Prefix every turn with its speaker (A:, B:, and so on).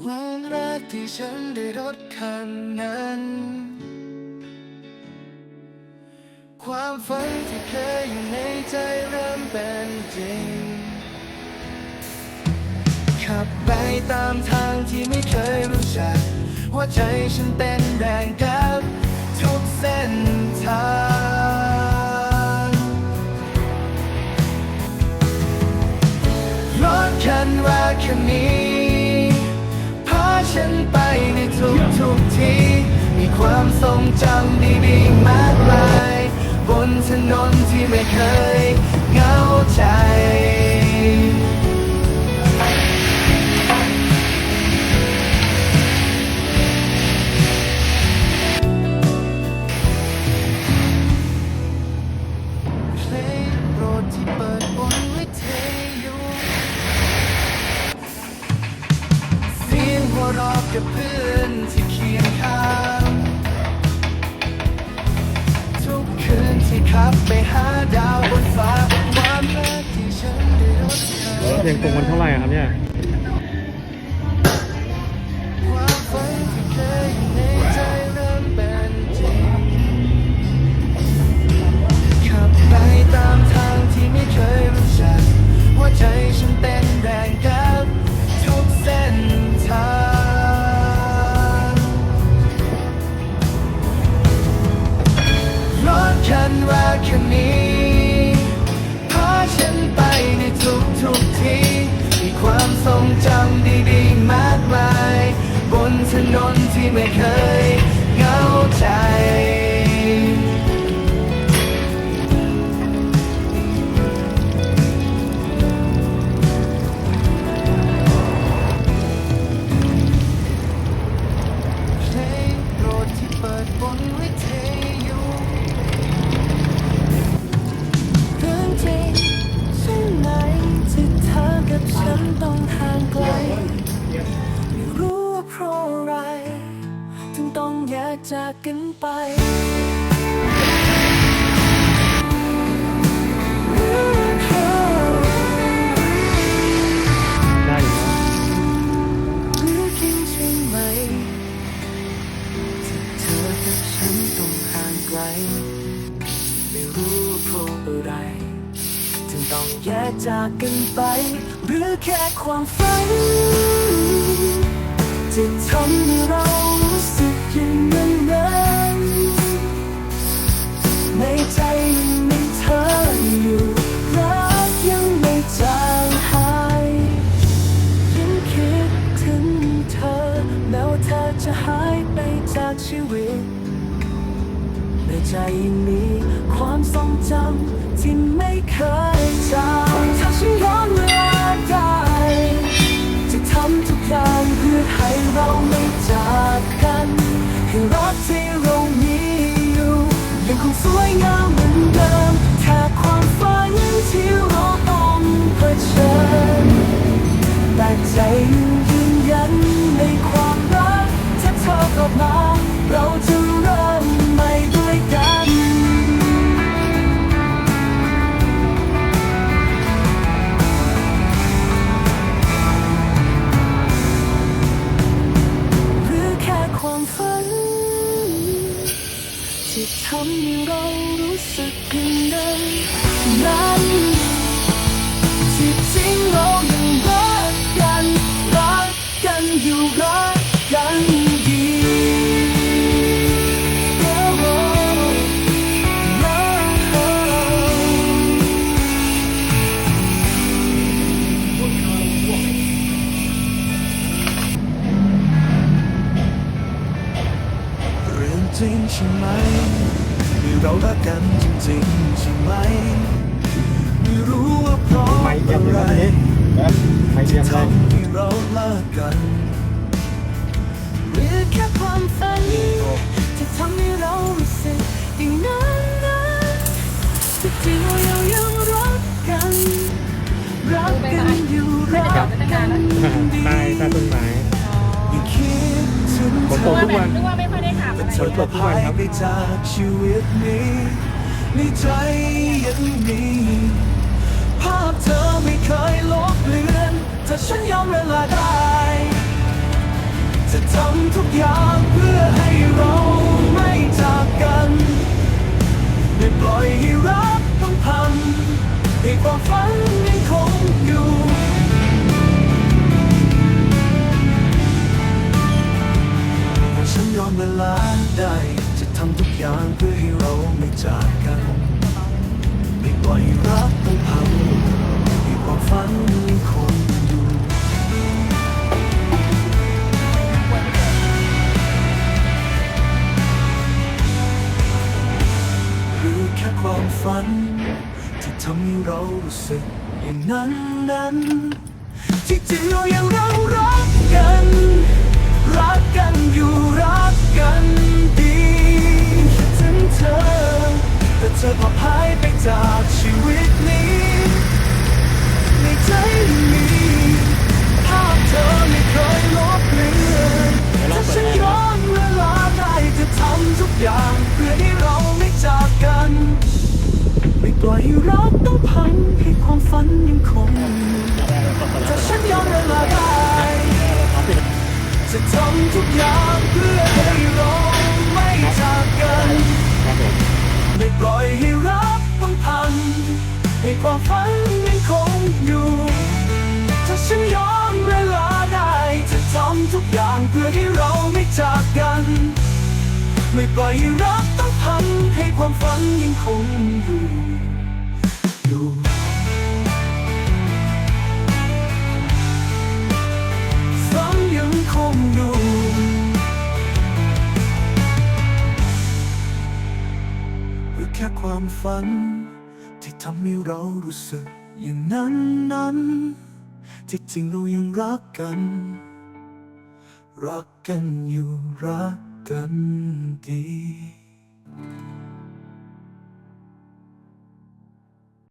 A: วันแรกที่ฉันได้รถคันนั้น ความฝันที่เคยอยู่ในใจเริ่มเป็นจริง ขับไปตามทางที่ไม่เคยรู้จักหัวใจฉันเต้นแรงกับทุกเส้นทางรถคันว่าคันนี้ ฉันไปในทุกทุกที่มีความทรงจำดีๆมากมาย บนถนนที่ไม่เคย อบกับเพื่อนที่เคียงข้างทุกคืนที่ขับไปหาดาวบนฟ้าความรักที่ฉันได้รด
B: เพลงตรงมันเท่าไหร่อะครับเนี่ย
A: ถนนที่ไม่เคยเหงาใจ
C: จากกันไป
B: ได้
C: ไหมที่เธอกับฉันต้องห่างไกลไม่รู้เพราะอะไรถึงต้องแยกจากกันไป หรือแค่ความฝันที่ทำให้เรา อย่างนั้นในใจยังมีเธออยู่รักยังไม่จางหายยังคิดถึงเธอแม้ว่าเธอจะหายไปจากชีวิตในใจยังมีความทรงจำที่ไม่เคย สวยงามเหมือนเดิมแค่ความฝันที่เราต้องเผชิญแต่ใจ ที่ทำให้เรารู้สึกเพียงเดิมนั้นที่จริงเรา รื่อ
A: งจริงใช่ไหมที่เรารักกันจริงๆใช่ไหมไม่รู้ว่าเพราะ
B: ไม่เยี่ยม
A: อะไร
B: ยนี่ไม่เยี่ยมเลย
A: ทำให้เราเลิกกัน
C: หรือแค่ความฝันที่ทำให้เรารู้สึกอย่างนั้นนะที่จริงเรายังรักกันรักกันอยู่รักกันดี
B: ใต้ใต้ต้นไม้ ฝนตกทุกวัน
D: นึกว่าไม่ค่อยได้ขับ
A: แต่
D: อะไร
A: เธอก็หายไปจากชีวิตนี้ในใจยังมีภาพเธอไม่เคยลบเลือนถ้าฉันยอมเวลาได้
C: จะทำทุกอย่างเพื่อให้เราไม่จากกันไม่ปล่อยให้รักต้องพังให้ความฝัน ความฝัน ที่ทำให้เรารู้สึกอย่างนั้นนั้น ที่จริงเรายังเรารักกัน รักกันอยู่รักกัน จะทำทุกอย่างเพื่อให้เราไม่จากกัน ไม่ปล่อยให้รักต้องพังให้ความฝันยังคงอยู่ ถ้าฉันย้อนเวลาได้ จะทำทุกอย่างเพื่อให้เราไม่จากกัน ไม่ปล่อยให้รักต้องพังให้ความฝันยังคงอยู่อยู่ ความฝัน ที่ทำให้เรารู้สึกอย่างนั้นนั้น ที่จริงเรายังรักกัน รักกันอยู่รักกันดี